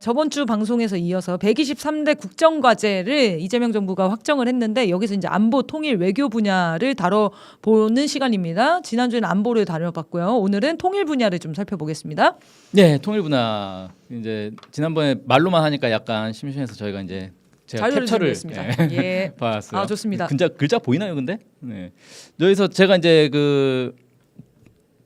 저번 주 방송에서 이어서 123대 국정과제를 이재명 정부가 확정을 했는데 여기서 이제 안보 통일 외교 분야를 다뤄보는 시간입니다. 지난주에는 안보를 다뤄봤고요. 오늘은 통일 분야를 좀 살펴보겠습니다. 네, 통일 분야 이제 지난번에 말로만 하니까 약간 심심해서 저희가 이제 제가 캡처를. 예, 예. 봤어요. 아, 좋습니다. 글자 글자 보이나요, 근데? 네. 여기서 제가 이제 그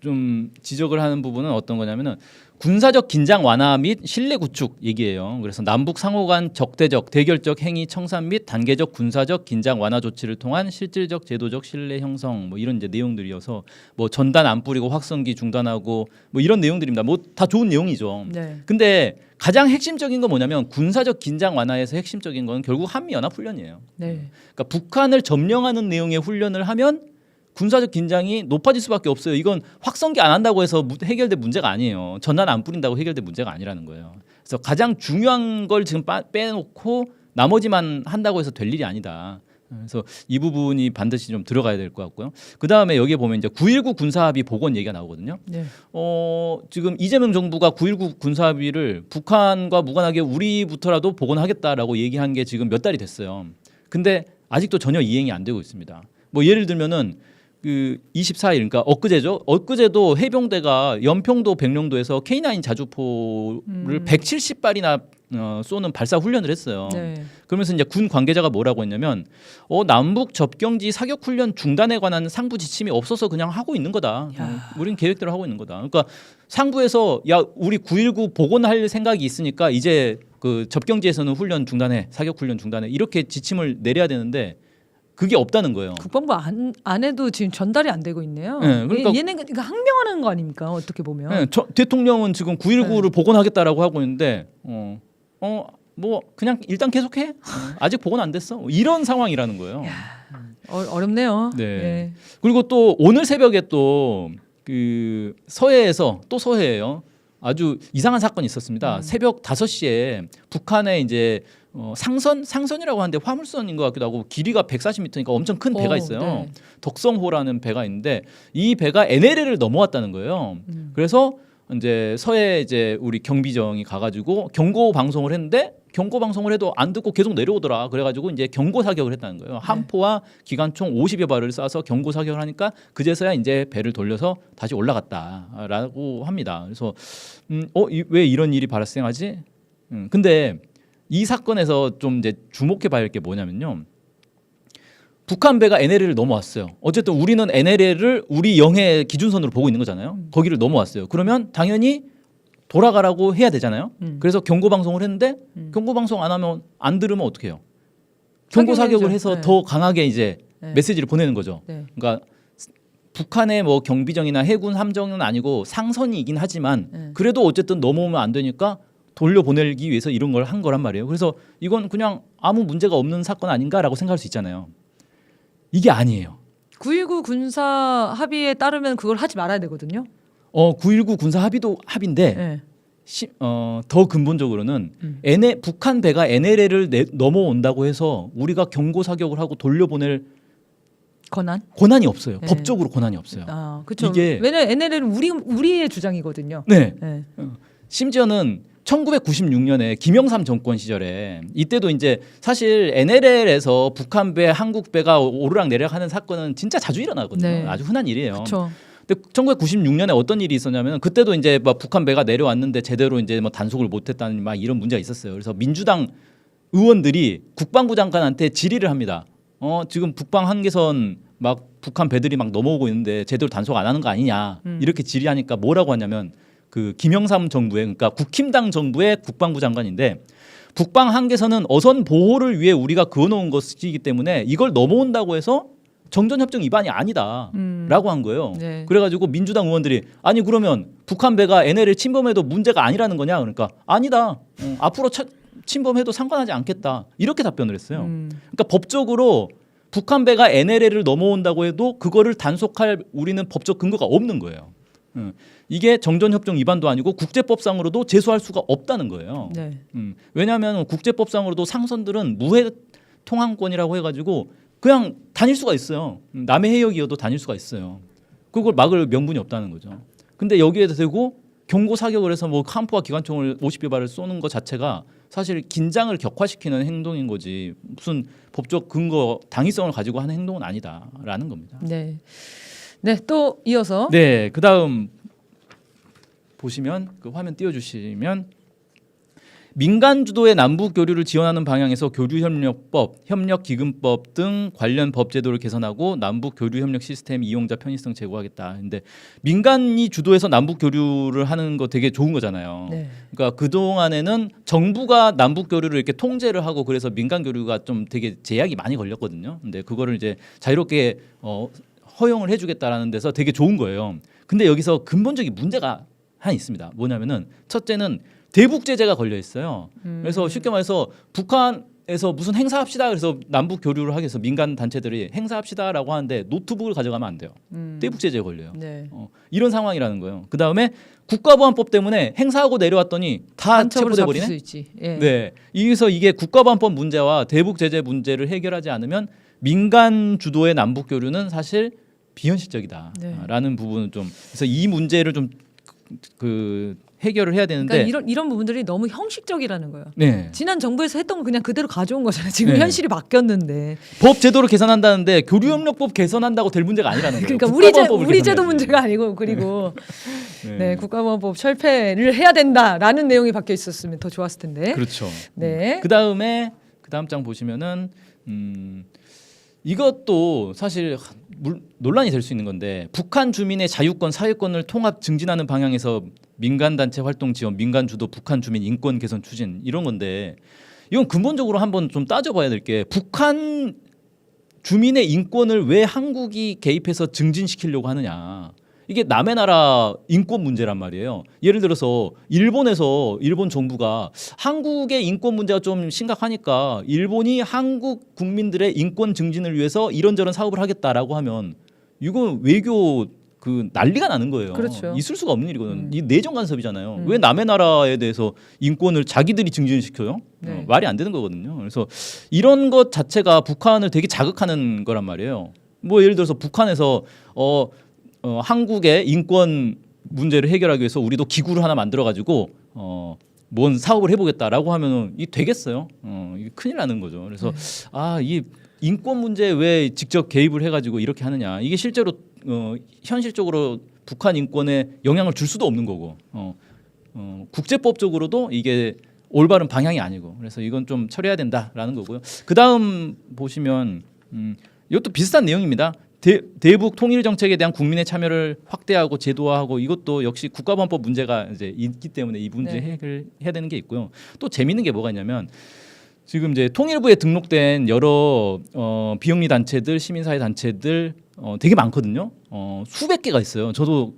좀 지적을 하는 부분은 어떤 거냐면은 군사적 긴장 완화 및 신뢰 구축 얘기예요. 그래서 남북 상호 간 적대적 대결적 행위 청산 및 단계적 군사적 긴장 완화 조치를 통한 실질적 제도적 신뢰 형성 뭐 이런 이제 내용들이어서 뭐 전단 안 뿌리고 확성기 중단하고 뭐 이런 내용들입니다. 뭐 다 좋은 내용이죠. 네. 근데 가장 핵심적인 건 뭐냐면 군사적 긴장 완화에서 핵심적인 건 결국 한미 연합 훈련이에요. 네. 그러니까 북한을 점령하는 내용의 훈련을 하면 군사적 긴장이 높아질 수밖에 없어요. 이건 확성기 안 한다고 해서 무- 해결될 문제가 아니에요. 전단 안 뿌린다고 해결될 문제가 아니라는 거예요. 그래서 가장 중요한 걸 지금 빠- 빼놓고 나머지만 한다고 해서 될 일이 아니다. 그래서 이 부분이 반드시 좀 들어가야 될 것 같고요. 그 다음에 여기에 보면 이제 9.19 군사합의 복원 얘기가 나오거든요. 네. 어, 지금 이재명 정부가 9.19 군사합의를 북한과 무관하게 우리부터라도 복원하겠다라고 얘기한 게 지금 몇 달이 됐어요. 근데 아직도 전혀 이행이 안 되고 있습니다. 뭐 예를 들면은 그 24일 그러니까 엊그제죠. 엊그제도 해병대가 연평도 백령도에서 K9 자주포를 음. 170발이나 어, 쏘는 발사 훈련을 했어요. 네. 그러면서 이제 군 관계자가 뭐라고 했냐면 어 남북 접경지 사격 훈련 중단에 관한 상부 지침이 없어서 그냥 하고 있는 거다. 야. 어, 우리는 계획대로 하고 있는 거다. 그러니까 상부에서 야 우리 919 복원할 생각이 있으니까 이제 그 접경지에서는 훈련 중단해 사격 훈련 중단해 이렇게 지침을 내려야 되는데 그게 없다는 거예요. 국방부 안, 안에도 지금 전달이 안 되고 있네요. 네, 그러니까- 얘- 얘는 그러니까 항명하는 거 아닙니까? 어떻게 보면. 네, 저, 대통령은 지금 919를 네. 복원하겠다라고 하고 있는데 어. 어, 뭐 그냥 일단 계속해. 어, 아직 복원 안 됐어. 이런 상황이라는 거예요. 어, 어렵네요. 네. 예. 그리고 또 오늘 새벽에 또 그 서해에서 또 서해예요. 아주 이상한 사건이 있었습니다. 음. 새벽 5시에 북한에 이제 어, 상선 상선이라고 하는데 화물선인 것 같기도 하고 길이가 140m니까 엄청 큰 배가 어, 있어요. 네. 덕성호라는 배가 있는데 이 배가 NLL을 넘어왔다는 거예요. 음. 그래서 이제 서해 이제 우리 경비정이 가가지고 경고 방송을 했는데 경고 방송을 해도 안 듣고 계속 내려오더라. 그래가지고 이제 경고 사격을 했다는 거예요. 함포와 기관총 50여 발을 쏴서 경고 사격을 하니까 그제서야 이제 배를 돌려서 다시 올라갔다라고 합니다. 그래서 음, 어, 이- 왜 이런 일이 발생하지? 음, 근데 이 사건에서 좀 이제 주목해 봐야 할 게 뭐냐면요. 북한 배가 NLL을 넘어왔어요. 어쨌든 우리는 NLL을 우리 영해 기준선으로 보고 있는 거잖아요. 거기를 넘어왔어요. 그러면 당연히 돌아가라고 해야 되잖아요. 음. 그래서 경고 방송을 했는데 음. 경고 방송 안 하면 안 들으면 어떻게 해요? 경고 사격을 해야죠. 해서 네. 더 강하게 이제 네. 메시지를 보내는 거죠. 네. 그러니까 북한의 뭐 경비정이나 해군 함정은 아니고 상선이긴 하지만 네. 그래도 어쨌든 넘어오면 안 되니까 돌려 보내기 위해서 이런 걸 한 거란 말이에요. 그래서 이건 그냥 아무 문제가 없는 사건 아닌가라고 생각할 수 있잖아요. 이게 아니에요. 9.19 군사 합의에 따르면 그걸 하지 말아야 되거든요. 어, 9.19 군사 합의도 합의인데 네. 시, 어, 더 근본적으로는 음. NL, 북한 배가 NLL을 내, 넘어온다고 해서 우리가 경고 사격을 하고 돌려보낼 권한. 권한이 없어요. 네. 법적으로 권한이 없어요. 아, 그렇죠. 이게- 왜냐면 NLL은 우리 우리의 주장이거든요. 네. 네. 심지어는 1996년에 김영삼 정권 시절에 이때도 이제 사실 NLL에서 북한 배, 한국 배가 오르락 내리락 하는 사건은 진짜 자주 일어나거든요. 네. 아주 흔한 일이에요. 그렇죠. 근데 1996년에 어떤 일이 있었냐면 그때도 이제 막 북한 배가 내려왔는데 제대로 이제 뭐 단속을 못했다는 막 이런 문제가 있었어요. 그래서 민주당 의원들이 국방부 장관한테 질의를 합니다. 어 지금 북방 한계선 막 북한 배들이 막 넘어오고 있는데 제대로 단속 안 하는 거 아니냐 음. 이렇게 질의하니까 뭐라고 하냐면 그 김영삼 정부의 그러니까 국힘당 정부의 국방부 장관인데 북방 한계선은 어선 보호를 위해 우리가 그어놓은 것이기 때문에 이걸 넘어온다고 해서 정전협정 위반이 아니다. 음. 라고 한 거예요. 네. 그래가지고 민주당 의원들이 아니 그러면 북한 배가 NLL 침범해도 문제가 아니라는 거냐? 그러니까 아니다. 어, 앞으로 차- 침범해도 상관하지 않겠다. 이렇게 답변을 했어요. 음. 그러니까 법적으로 북한 배가 NLL을 넘어온다고 해도 그거를 단속할 우리는 법적 근거가 없는 거예요. 음, 이게 정전협정 위반도 아니고 국제법상으로도 제소할 수가 없다는 거예요. 네. 음, 왜냐하면 국제법상으로도 상선들은 무해 통항권이라고 해가지고 그냥 다닐 수가 있어요. 음, 남의 해역이어도 다닐 수가 있어요. 그걸 막을 명분이 없다는 거죠. 근데 여기에 대고 경고 사격을 해서 뭐 함포와 기관총을 50여 발을 쏘는 것 자체가 사실 긴장을 격화시키는 행동인 거지 무슨 법적 근거 당위성을 가지고 하는 행동은 아니다라는 겁니다. 네. 네, 또 이어서 네, 그다음 보시면 그 화면 띄워 주시면 민간 주도의 남북 교류를 지원하는 방향에서 교류협력법, 협력기금법 등 관련 법 제도를 개선하고 남북 교류협력 시스템 이용자 편의성 제고하겠다. 근데 민간이 주도해서 남북 교류를 하는 거 되게 좋은 거잖아요. 네. 그러니까 그 동안에는 정부가 남북 교류를 이렇게 통제를 하고 그래서 민간 교류가 좀 되게 제약이 많이 걸렸거든요. 근데 그거를 이제 자유롭게 어, 허용을 해주겠다라는 데서 되게 좋은 거예요. 근데 여기서 근본적인 문제가 하나 있습니다. 뭐냐면은 첫째는 대북 제재가 걸려 있어요. 음. 그래서 쉽게 말해서 북한에서 무슨 행사합시다 그래서 남북 교류를 하기 위해서 민간 단체들이 행사합시다라고 하는데 노트북을 가져가면 안 돼요. 음. 대북 제재에 걸려요. 네. 어, 이런 상황이라는 거예요. 그 다음에 국가보안법 때문에 행사하고 내려왔더니 다 체포돼 버리네. 예. 네, 여기서 이게 국가보안법 문제와 대북 제재 문제를 해결하지 않으면 민간 주도의 남북 교류는 사실 비현실적이다라는 네. 부분은 좀 그래서 이 문제를 좀그 해결을 해야 되는데 그러니까 이런 이런 부분들이 너무 형식적이라는 거예요. 네. 지난 정부에서 했던 거 그냥 그대로 가져온 거잖아요. 지금 네. 현실이 바뀌었는데. 법 제도를 개선한다는데 교류협력법 개선한다고 될 문제가 아니라는 거예요. 그러니까 우리 제 우리 제도. 문제가 아니고 그리고 네. 네, 국가보안법 철폐를 해야 된다라는 내용이 박혀 있었으면 더 좋았을 텐데. 그렇죠. 네. 그 다음에 그 다음 장 보시면은 음, 이것도 사실 물, 논란이 될 수 있는 건데 북한 주민의 자유권 사회권을 통합 증진하는 방향에서 민간 단체 활동 지원, 민간 주도 북한 주민 인권 개선 추진 이런 건데 이건 근본적으로 한번 좀 따져봐야 될 게 북한 주민의 인권을 왜 한국이 개입해서 증진시키려고 하느냐. 이게 남의 나라 인권 문제란 말이에요. 예를 들어서 일본에서 일본 정부가 한국의 인권 문제가 좀 심각하니까 일본이 한국 국민들의 인권 증진을 위해서 이런저런 사업을 하겠다라고 하면 이건 외교 그 난리가 나는 거예요. 그렇죠. 있을 수가 없는 일이거든. 음. 이 내정 간섭이잖아요. 음. 왜 남의 나라에 대해서 인권을 자기들이 증진시켜요? 네. 어, 말이 안 되는 거거든요. 그래서 이런 것 자체가 북한을 되게 자극하는 거란 말이에요. 뭐 예를 들어서 북한에서 어, 어 한국의 인권 문제를 해결하기 위해서 우리도 기구를 하나 만들어 가지고 어. 뭔 사업을 해보겠다라고 하면은 이 되겠어요. 어, 이게 큰일 나는 거죠. 그래서 네. 아, 이 인권 문제에 왜 직접 개입을 해가지고 이렇게 하느냐. 이게 실제로 어, 현실적으로 북한 인권에 영향을 줄 수도 없는 거고, 어, 어, 국제법적으로도 이게 올바른 방향이 아니고, 그래서 이건 좀 처리해야 된다라는 거고요. 그 다음 보시면 음, 이것도 비슷한 내용입니다. 대, 대북 통일 정책에 대한 국민의 참여를 확대하고 제도화하고 이것도 역시 국가보안법 문제가 이제 있기 때문에 이 문제 네. 해결 해야 되는 게 있고요. 또 재미있는 게 뭐가 있냐면 지금 이제 통일부에 등록된 여러 어, 비영리 단체들, 시민사회 단체들 어, 되게 많거든요. 어, 수백 개가 있어요. 저도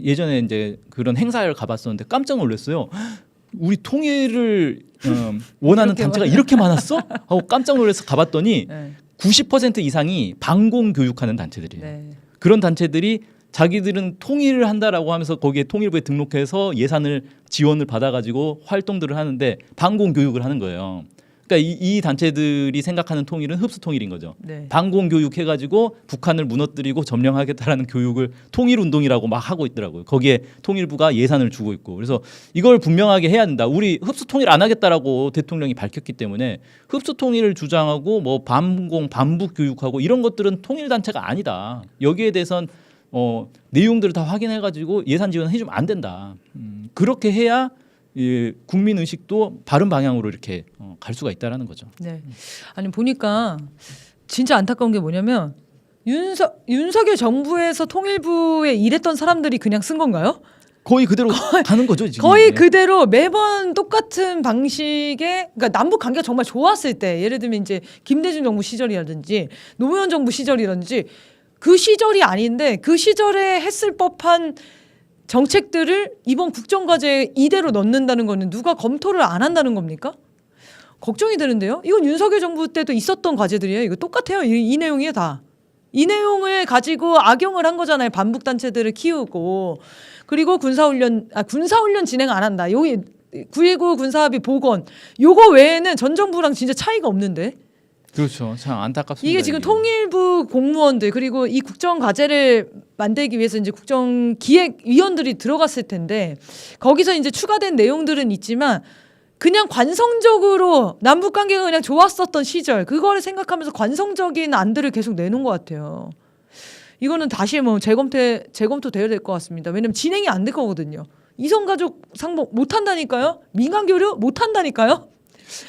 예전에 이제 그런 행사를 가봤었는데 깜짝 놀랐어요. 우리 통일을 어, 원하는 이렇게 단체가 많아. 이렇게 많았어? 하고 깜짝 놀라서 가봤더니 네. 90% 이상이 방공 교육하는 단체들이에요. 네. 그런 단체들이 자기들은 통일을 한다라고 하면서 거기에 통일부에 등록해서 예산을 지원을 받아가지고 활동들을 하는데 방공 교육을 하는 거예요. 그러니까 이, 이 단체들이 생각하는 통일은 흡수 통일인 거죠. 네. 방공 교육 해가지고 북한을 무너뜨리고 점령하겠다라는 교육을 통일 운동이라고 막 하고 있더라고요. 거기에 통일부가 예산을 주고 있고 그래서 이걸 분명하게 해야 된다. 우리 흡수 통일 안 하겠다라고 대통령이 밝혔기 때문에 흡수 통일을 주장하고 뭐 반공 반북 교육하고 이런 것들은 통일 단체가 아니다. 여기에 대해선 어, 내용들을 다 확인해가지고 예산 지원해주면 안 된다. 음, 그렇게 해야 이 국민 의식도 바른 방향으로 이렇게 어, 갈 수가 있다라는 거죠. 네. 아니 보니까 진짜 안타까운 게 뭐냐면 윤석 윤석열 정부에서 통일부에 일했던 사람들이 그냥 쓴 건가요? 거의 그대로 가는 거죠 지금. 거의 네. 그대로 매번 똑같은 방식의 그러니까 남북 관계가 정말 좋았을 때 예를 들면 이제 김대중 정부 시절이라든지 노무현 정부 시절이라든지 그 시절이 아닌데 그 시절에 했을 법한 정책들을 이번 국정과제에 이대로 넣는다는 거는 누가 검토를 안 한다는 겁니까? 걱정이 되는데요. 이건 윤석열 정부 때도 있었던 과제들이에요. 이거 똑같아요. 이, 이 내용이에요 다. 이 내용을 가지고 악용을 한 거잖아요. 반북 단체들을 키우고 그리고 군사훈련 아 군사훈련 진행 안 한다. 여기 9.19 군사합의 복원 요거 외에는 전 정부랑 진짜 차이가 없는데 그렇죠. 참 안타깝습니다. 이게 지금 통일부 공무원들 그리고 이 국정 과제를 만들기 위해서 이제 국정 기획위원들이 들어갔을 텐데 거기서 이제 추가된 내용들은 있지만 그냥 관성적으로 남북 관계가 그냥 좋았었던 시절 그거를 생각하면서 관성적인 안들을 계속 내놓은 것 같아요. 이거는 다시 뭐 재검토 재검토 돼야 될 것 같습니다. 왜냐면 진행이 안 될 거거든요. 이성 가족 상봉 못 한다니까요. 민간 교류 못 한다니까요.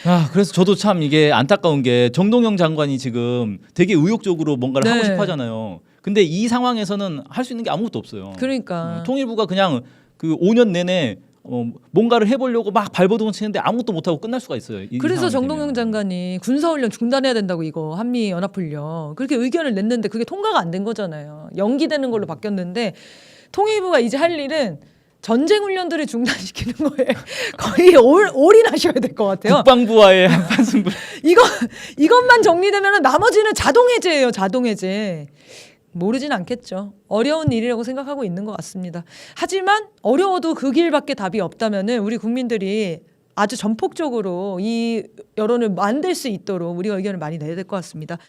아, 그래서 저도 참 이게 안타까운 게 정동영 장관이 지금 되게 의욕적으로 뭔가를 하고 네. 싶어 하잖아요. 근데 이 상황에서는 할 수 있는 게 아무것도 없어요. 그러니까 어, 통일부가 그냥 그 5년 내내 어, 뭔가를 해보려고 막 발버둥 치는데 아무것도 못하고 끝날 수가 있어요. 이 그래서 정동영 되면. 장관이 군사훈련 중단해야 된다고 이거 한미 연합훈련 그렇게 의견을 냈는데 그게 통과가 안 된 거잖아요. 연기되는 걸로 바뀌었는데 통일부가 이제 할 일은 전쟁 훈련들을 중단시키는 거에 거의 올, 올인하셔야 될 것 같아요. 국방부와의 한판 승부. 이거 이것만 정리되면 나머지는 자동 해제예요. 자동 해제. 모르진 않겠죠. 어려운 일이라고 생각하고 있는 것 같습니다. 하지만 어려워도 그 길밖에 답이 없다면은 우리 국민들이 아주 전폭적으로 이 여론을 만들 수 있도록 우리가 의견을 많이 내야 될 것 같습니다.